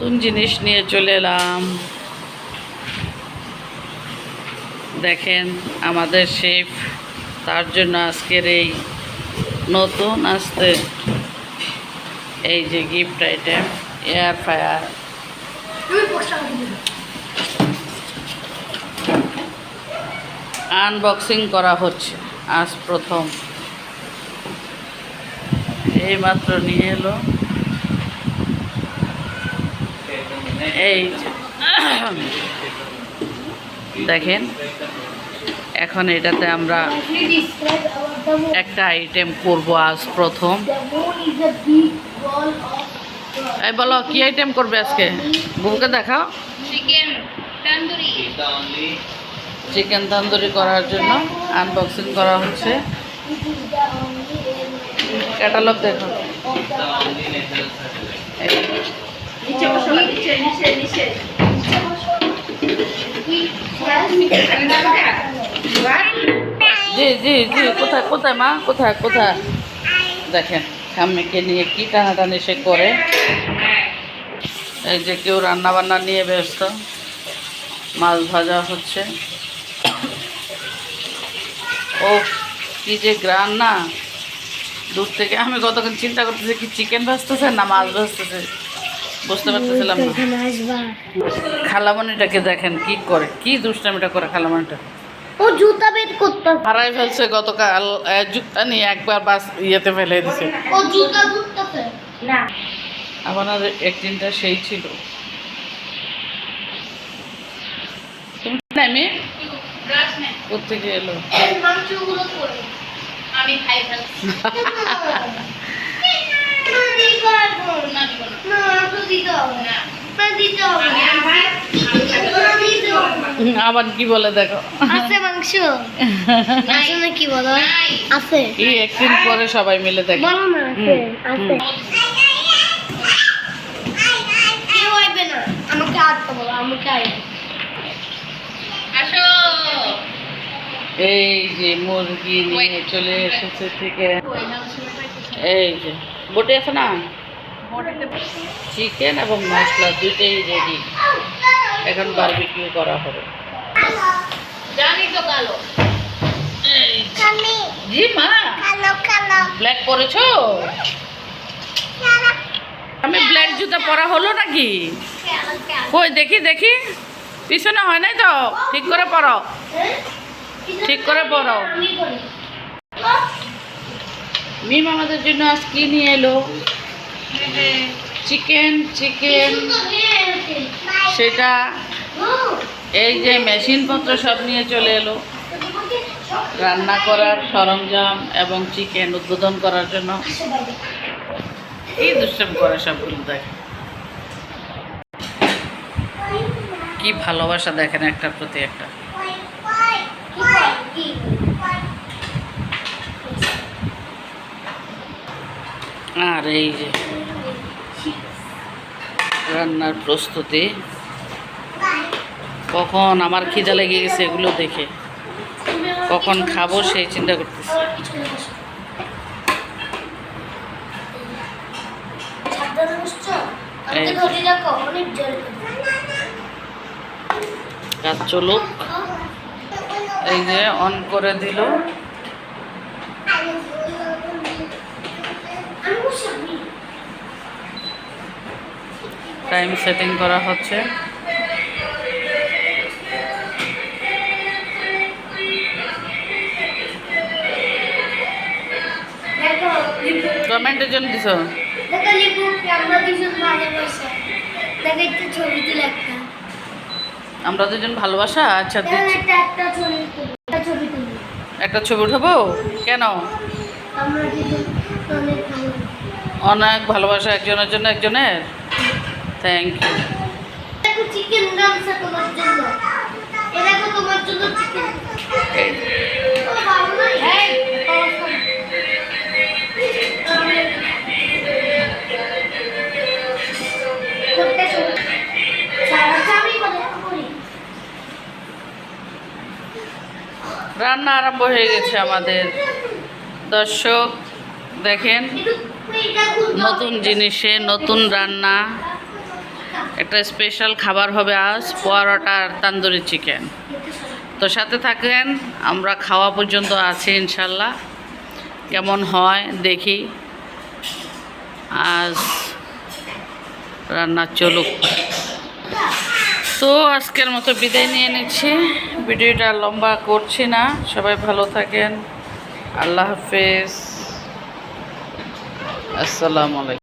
নতুন জিনিস নিয়ে চলে এলাম। দেখেন, আমাদের শেফ, তার জন্য আজকের এই নতুন আসতে এই যে gift item air fire unboxing করা হচ্ছে, আজ প্রথম। এইমাত্র নিয়ে এলো। এই দেখেন এখন এটাতে আমরা একটা আইটেম করব আজ প্রথম। এই বলো কি আইটেম করবে আজকে? বুবুকে দেখাও। চিকেন তন্দুরি করার জন্য আনবক্সিং করা হচ্ছে। ক্যাটালগ দেখো। নিচে বসো নিচে নিচে নিচে। জি জি জি কোথায় কোথায় মা? কোথায় কোথায়? দেখেন স্বামীকে নিয়ে কি টানাটানি সে করে। এই যে কেউ রান্না বান্না নিয়ে ব্যস্ত। মাছ ভাজা হচ্ছে। ও কি যে গ্রান না। দূর থেকে আমি কতক্ষণ চিন্তা করতেছি কি চিকেন ভাজতেছে না মাছ ভাজতেছে। বুঝতে পারতেছিলাম না। খালামণিটাকে দেখেন কি করে কি দুষ্টামিটা করে খালামণিটা। ও জুতা বের করতে। হারাই ফেলছে গতকাল জুতা নিয়ে একবার বাস ইয়েতে ফেলে দিছে। ও জুতা ধরতেছে না। আপনার একদিনটা সেই ছিল। তুমি মেয়ে কোথেকে এলো? আমি খাই ফেলছি না দিব না। না তো দিতে হবে না। না। দিতে হবে না। আবার কি বলে দেখো? আছে মাংস? আছে না কি বলো? আছে। কি একদিন পরে সবাই মিলে দেখে। বলো না আছে আছে। কেউ আইবে না। আমাকে আটকা বলো আমাকে আইবে। আসো। এই যে মুরগি নিয়ে চলে এসেছে থেকে। এই যে বটে আছে না? চিকেন এবং মশলা দুটোই রেডি এখন বারবিকিউ করা হবে। জানি তো কালো। এই যে। খালি জি মা। কালো কালো। ব্ল্যাক পরেছো? আমি ব্ল্যাক জুতা পরা হলো নাকি? কই দেখি দেখি। পিছনে হয় নাই তো? ঠিক করে পরো ঠিক করে পরো মিম আমাদের জন্য আজ কি নিয়ে এলো? চিকেন চিকেন সেটা এই যে মেশিনপত্র সব নিয়ে চলে এলো। রান্না করার সরঞ্জাম এবং চিকেন উদ্বোধন করার জন্য। কি দুষ্টাম করে সবগুলো দেখে। কি ভালোবাসা দেখেন একটার প্রতি একটা। আর এই যে রান্নার প্রস্তুতি। কখন আমার খিদা লেগে গেছে এগুলো দেখে। কখন খাব সেই চিন্তা করতেছি। কাজ চলুক। এই যে অন করে দিল। টাইম সেটিং করা হচ্ছে। কমেন্টের জন্য দিছ? আমরা দুজন ভালোবাসা? আচ্ছা একটা ছবি উঠাবো? কেন? অনেক ভালোবাসা একজনের জন্য একজনের? থ্যাংক ইউ দেখো চিকেন রান্না তোমার জন্য। এ দেখো তোমার জন্য চিকেন রান্না আরম্ভ হয়ে গেছে আমাদের। দর্শক দেখেন। নতুন জিনিসে নতুন রান্না। একটা স্পেশাল খাবার হবে আজ, পরোটা আর তান্দুরি চিকেন তো সাথে থাকেন, আমরা খাওয়া পর্যন্ত আছি ইনশাল্লাহ। কেমন হয় দেখি। আজ রান্না চলুক। তো আজকের মতো বিদায় নিয়ে নিচ্ছি। ভিডিওটা লম্বা করছি না, সবাই ভালো থাকেন। আল্লাহ হাফেজ। আসসালামু আলাইকুম।